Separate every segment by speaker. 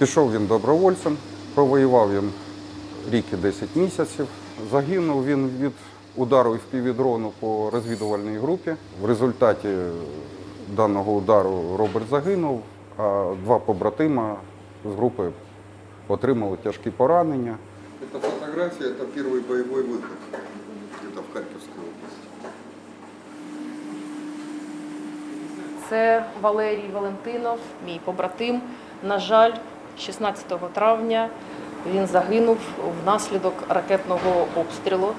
Speaker 1: Пішов він добровольцем, провоював він рік і 10 місяців. Загинув він від удару впівдрону по розвідувальній групі. В результаті даного удару Роберт загинув, а два побратима з групи отримали тяжкі поранення.
Speaker 2: Эта фотография – это первый боевой выход. Это в Харьковской области.
Speaker 3: Це Валерій Валентинов, мій побратим. На жаль, 16 травня він загинув внаслідок ракетного обстрілу.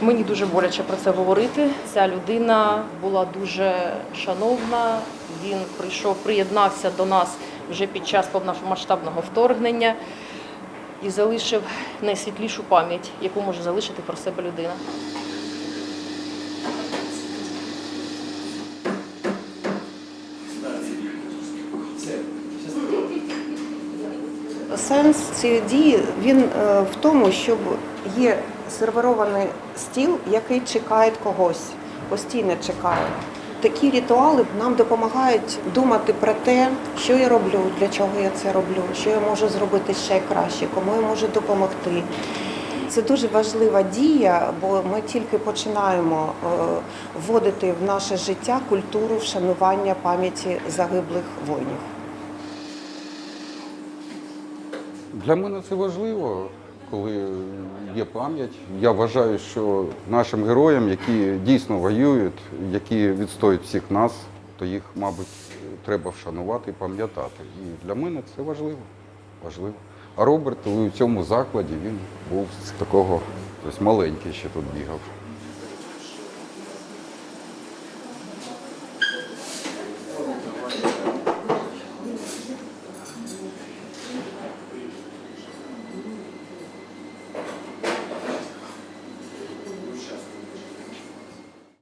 Speaker 3: Мені дуже боляче про це говорити. Ця людина була дуже шановна. Він прийшов, приєднався до нас вже під час повномасштабного вторгнення і залишив найсвітлішу пам'ять, яку може залишити про себе людина.
Speaker 4: Сенс цієї дії він е, в тому, щоб є сервірований стіл, який чекає когось, постійно чекає. Такі ритуали нам допомагають думати про те, що я роблю, для чого я це роблю, що я можу зробити ще краще, кому я можу допомогти. Це дуже важлива дія, бо ми тільки починаємо е, вводити в наше життя культуру вшанування пам'яті загиблих воїнів.
Speaker 1: Для мене це важливо, коли є пам'ять. Я вважаю, що нашим героям, які дійсно воюють, які відстоюють всіх нас, то їх, мабуть, треба вшанувати і пам'ятати. І для мене це важливо. важливо. А Роберт у цьому закладі він був з такого, тобто маленький ще тут бігав.